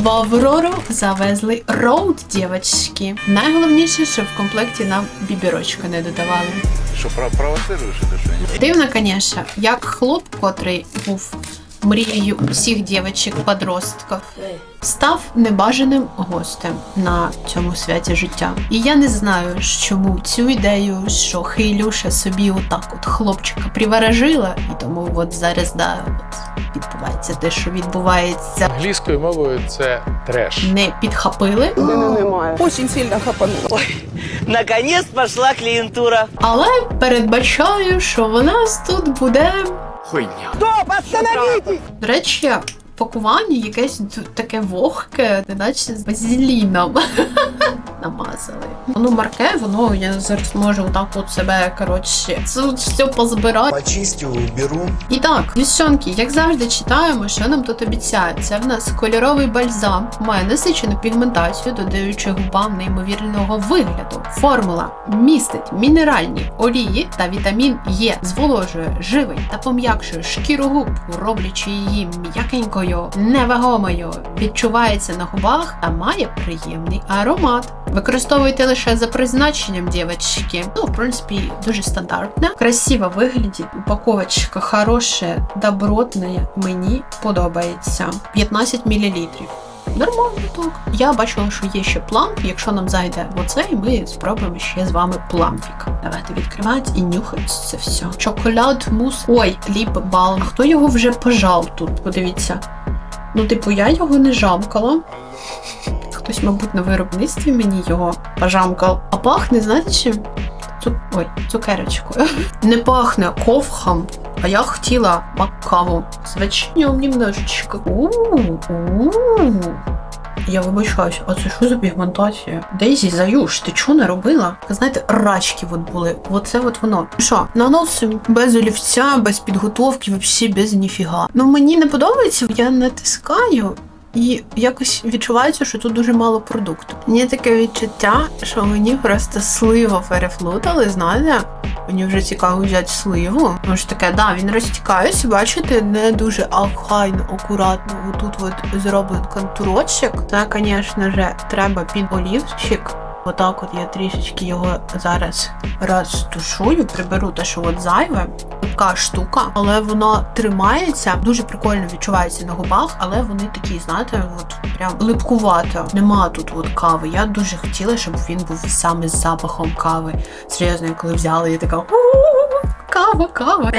В Аврору завезли роуд, дівчатки. Найголовніше, що в комплекті нам бібірочка не додавали. Що чи що? Дивно, звісно, як хлоп, котрий був мрією усіх дівчаток-подростків, став небажаним гостем на цьому святі життя. І я не знаю, чому цю ідею, що Хейлюша собі отак от хлопчика приворожила, і тому от зараз да, от відбувається те, що відбувається. Англійською мовою це треш. Не підхапили, Немає Очень сильно хапануло. Наконец пошла клиентура. але передбачаю, що в нас тут буде Стоп, остановитесь! До речі, пакування якесь таке вогке, неначе з базиліном намазали. Воно марке, воно я зараз можу отак от себе, коротше, все позбирати. Почистю, уберу. І так, дівчонки, як завжди читаємо, що нам тут обіцяють. Це в нас кольоровий бальзам, має насичену пігментацію, додаючи губам неймовірного вигляду. Формула містить мінеральні олії та вітамін Е, зволожує, живить та пом'якшує шкіру губ, роблячи її м'якенькою, невагомою, відчувається на губах та має приємний аромат. Використовуйте лише за призначенням, дівчатки. Ну, в принципі, дуже стандартно. Красиво виглядить, упаковочка хороша, добротна, мені подобається. 15 мл. Нормально так. Я бачила, що є ще пламп. Якщо нам зайде оцей, ми спробуємо ще з вами плампік. Давайте відкривати і нюхати це все. Чоколад, мус. Ой, ліп балм. Хто його вже пожав тут? Подивіться. Ну, типу, я його не жамкала. Хтось, мабуть, на виробництві мені його пожамкав. А пахне, знаєте чим? Цу... Ой, цукерочкою. Не пахне ковхом, а я хотіла макаву з вечнем немножечко. У-у-у. Я вибачаюсь, а це що за пігментація? Дейзі, Заюш, ти чого не робила? Знаєте, рачки от були. Оце от воно. Що, наносим без олівця, без підготовки, взагалі без ніфіга. Ну мені не подобається, я натискаю. І якось відчувається, що тут дуже мало продукту. Мені таке відчуття, що мені просто сливу переплутали, знаєте? Мені вже цікаво взяти сливу. Тому що таке, да, він розтікається, бачите, не дуже ахайно, акуратно. Отут от зроблений контурочок. Це, звісно ж, треба під олівчик. Отак от я трішечки його зараз розтушую, приберу те, що от зайве. Така штука, але вона тримається, дуже прикольно відчувається на губах, але вони такі, знаєте, от прям липкувато. Нема тут от кави. Я дуже хотіла, щоб він був саме з запахом кави. Серйозно, коли взяла, я така «У-у-у, кава, кава.